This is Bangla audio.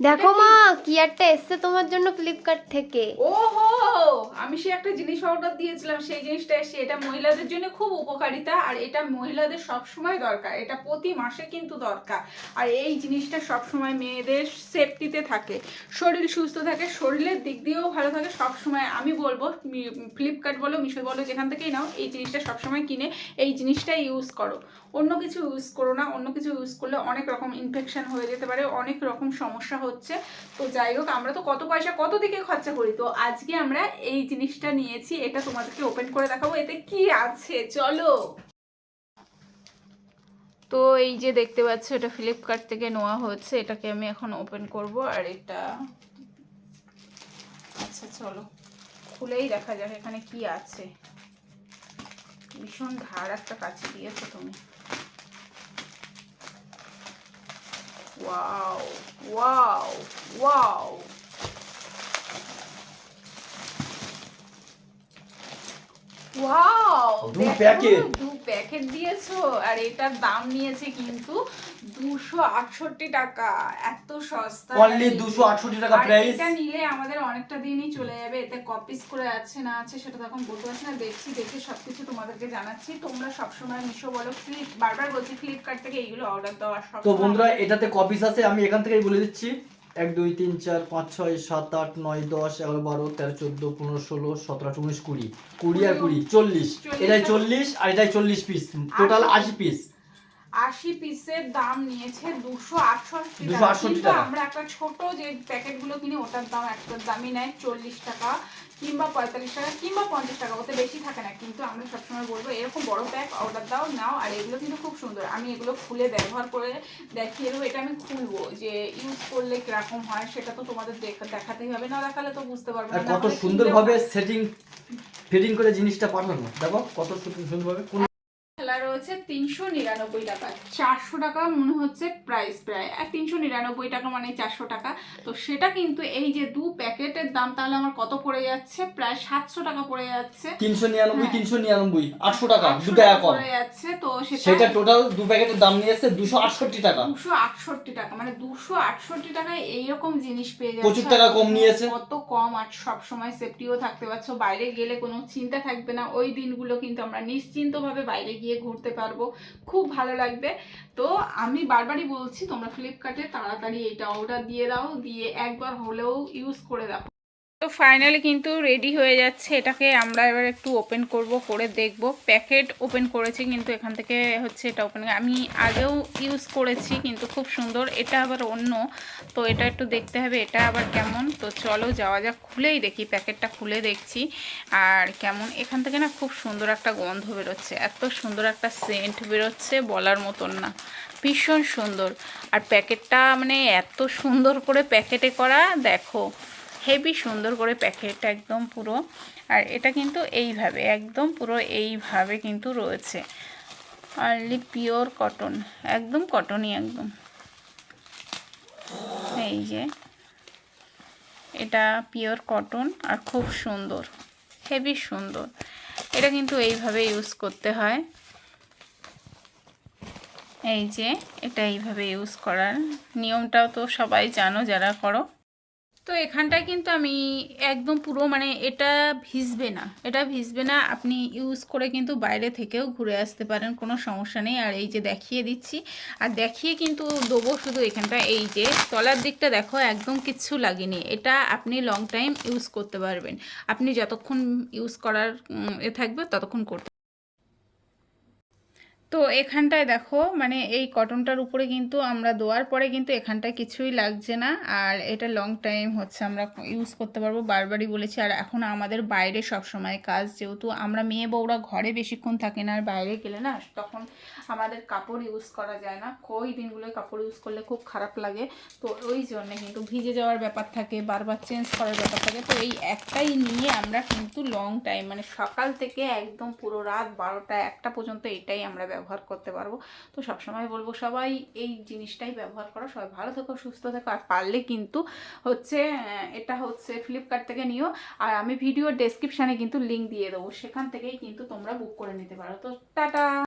দেখো মা কি একটা এসছে তোমার জন্য ফ্লিপকার্ট থেকে। ওহো আমি সে একটা জিনিস অর্ডার দিয়েছিলাম, সেই জিনিসটা এসে এটা মহিলাদের জন্য খুব উপকারিতা আর এটা মহিলাদের সব সময় দরকার, এটা প্রতি মাসে কিন্তু দরকার। আর এই জিনিসটা সব সময় মেয়েদের সেফটিতে থাকে। শরীর সুস্থ থাকে, শরীরের দিক দিয়েও ভালো থাকে সব সময় আমি বলব ফ্লিপকার্ট বলো মিশো বলো, যেখান থেকেই নাও, এই জিনিসটা সবসময় কিনে, এই জিনিসটা ইউজ করো। অন্য কিছু ইউজ করো না, অন্য কিছু ইউজ করলে অনেক রকম ইনফেকশন হয়ে যেতে পারে, অনেক রকম সমস্যা হচ্ছে। তো যাই হোক, আমরা তো কত পয়সা, কত দিকে খরচা করি? তো আজকে আমরা এই জিনিসটা নিয়েছি, এটা তোমাদেরকে ওপেন করে দেখাবো। এতে কি আছে? চলো। তো এই যে দেখতে পাচ্ছ, এটা ফ্লিপকার্ট থেকে নেওয়া হচ্ছে। এটাকে আমি এখন ওপেন করব আর এটা আচ্ছা চলো। খুলেই দেখা যাক এখানে কি আছে। ভীষণ ধার একটা কাছে দিয়েছ তুমি। Wow wow wow. ওয়াও দু প্যাকেট। দু প্যাকেট দিয়েছ আর এটার দাম নিয়েছে কিন্তু দুশো আটষট্টি টাকা এত সস্তা অনলি দুশো আটষট্টি টাকা প্রাইস এটা নিলে আমাদের অনেকটা দিনই চলে যাবে এতে কপিস করে আছে না আছে সেটা তখন বলতে পারছি না দেখছি দেখে সবকিছু তোমাদেরকে জানাচ্ছি। তোমরা সবসময় মিশো বলো ফ্লিপ বারবার বলছি ফ্লিপকার্ট থেকে এইগুলো অর্ডার দেওয়া সব তো বন্ধুরা এটাতে কপিস আছে আমি এখান থেকেই বলে দিচ্ছি। এক দুই তিন চার পাঁচ ছয় সাত আট নয় দশ এগারো বারো তেরো চোদ্দ পনেরো ষোলো সতেরো আঠারো উনিশ কুড়ি। কুড়ি আর কুড়ি চল্লিশ। এটাই চল্লিশ। আর এটাই চল্লিশ পিস টোটাল আশি। পিস আশি পিসের দাম নিয়েছে দুশো আটষট্টি 268 টাকা। কিন্তু আমরা একটা ছোট যে প্যাকেটগুলো কিনি ওটার দাম একটার দামই নেয় চল্লিশ টাকা। কিংবা পঁয়তাল্লিশ টাকা কিংবা পঞ্চাশ টাকা ওতে বেশি থাকে না। কিন্তু আমরা সবসময় বলব এরকম বড় প্যাক অর্ডার দাও নাও আর এগুলো কিন্তু খুব সুন্দর। আমি এগুলো খুলে ব্যবহার করে দেখিয়ে দেবো এটা আমি খুলবো। যে ইউজ করলে কীরকম হয় সেটা তো তোমাদের দেখাতেই হবে। না দেখালে তো বুঝতে পারবে না। কত সুন্দরভাবে সেটিং ফিটিং করে জিনিসটা পাঠানো। দেখো কত সুন্দর- সুন্দরভাবে রয়েছে তিনশো নিরানব্বই টাকা। চারশো টাকা মনে হচ্ছে প্রাইস প্রায়। আর তিনশো নিরানব্বই টাকা মানে চারশো টাকা। তো সেটা কিন্তু এই যে দু প্যাকেটের দাম তাহলে আমার কত পড়ে যাচ্ছে? প্রায় সাতশো টাকা পড়ে যাচ্ছে। তিনশো নিরানব্বই হ্যাঁ। তিনশো নিরানব্বই আটশো টাকা 800 দু টাকা কম পড়ে যাচ্ছে তো সেটা টোটাল দু প্যাকেটের দাম নিয়েছে দুশো আটষট্টি টাকা। দুশো আটষট্টি টাকা মানে দুশো আটষট্টি টাকায় এইরকম জিনিস পেয়ে যাচ্ছে। প্রচুর টাকা কম নিয়েছে। কত কম আর সব সময় সেফটিও থাকতে পারছ। বাইরে গেলে কোনো চিন্তা থাকবে না। ওই দিনগুলো কিন্তু আমরা নিশ্চিন্তভাবে বাইরে গিয়ে ঘুরতে পারব। খুব ভালো লাগবে। তো আমি বারবারই বলছি, তোমরা ফ্লিপকার্টে তাড়াতাড়ি এটা অর্ডার দিয়ে দাও, দিয়ে একবার হলেও ইউজ করে দাও তো ফাইনালি কিন্তু রেডি হয়ে যাচ্ছে। এটাকে আমরা এবার একটু ওপেন করব, করে দেখব। প্যাকেট ওপেন করেছি কিন্তু এখান থেকে হচ্ছে এটা ওপেন আমি আগেও ইউজ করেছি কিন্তু খুব সুন্দর। এটা আবার অন্য। তো এটা একটু দেখতে হবে এটা আবার কেমন। তো চলো যাওয়া যাক, খুলেই দেখি প্যাকেটটা খুলে দেখছি। আর কেমন, এখান থেকে না খুব সুন্দর একটা গন্ধ বেরোচ্ছে। এত সুন্দর একটা সেন্ট বেরোচ্ছে বলার মতন না। ভীষণ সুন্দর। আর প্যাকেটটা মানে এত সুন্দর করে প্যাকেটে করা, দেখো। হেভি সুন্দর করে প্যাকেটটা একদম পুরো। আর এটা কিন্তু এইভাবে, একদম পুরো এইভাবে কিন্তু রয়েছে। অনলি পিওর কটন একদম কটনই একদম। এই যে, এটা পিওর কটন আর খুব সুন্দর, হেভি সুন্দর। এটা কিন্তু এইভাবে ইউজ করতে হয়। এই যে, এটা এইভাবে ইউজ করার নিয়মটাও তো সবাই জানো যারা করো। তো এখানটায় কিন্তু আমি একদম পুরো মানে এটা ভিজবে না। এটা ভিজবে না, আপনি ইউজ করে কিন্তু বাইরে থেকেও ঘুরে আসতে পারেন, কোনো সমস্যা নেই। আর এই যে দেখিয়ে দিচ্ছি, আর দেখিয়ে কিন্তু দেবো শুধু এখানটা, এই যে তলার দিকটা দেখো, একদম কিচ্ছু লাগেনি। এটা আপনি লং টাইম ইউজ করতে পারবেন। আপনি যতক্ষণ ইউজ করার এ থাকবে, ততক্ষণ করতে তো এখানটায় দেখো মানে এই কটনটার উপরে কিন্তু আমরা দেওয়ার পরে কিন্তু এখানটায় কিছুই লাগছে না। আর এটা লং টাইম হচ্ছে, আমরা ইউজ করতে পারব। বারবারই বলেছি, আর এখন আমাদের বাইরে সব সময় কাজ, যেহেতু আমরা মেয়ে বউরা ঘরে বেশিক্ষণ থাকে না, আর বাইরে গেলে না তখন আমাদের কাপড় ইউজ করা যায় না। ওই দিনগুলোয় কাপড় ইউজ করলে খুব খারাপ লাগে। তো ওই জন্যে কিন্তু ভিজে যাওয়ার ব্যাপার থাকে, বারবার চেঞ্জ করার ব্যাপার থাকে। তো এই একটাই নিয়ে আমরা কিন্তু লং টাইম মানে সকাল থেকে একদম পুরো রাত বারোটা একটা পর্যন্ত এটাই আমরা ব্যবহার করতে পারব। তো সবসময় বলব সবাই এই জিনিসটাই ব্যবহার করো। সবাই ভালো থেকো, সুস্থ থেকো। আর পারলে কিন্তু হচ্ছে এটা হচ্ছে ফ্লিপকার্ট থেকে নিও। আর আমি ভিডিও ডেসক্রিপশানে কিন্তু লিঙ্ক দিয়ে দেবো। সেখান থেকেই কিন্তু তোমরা বুক করে নিতে পারো। তো টাটা!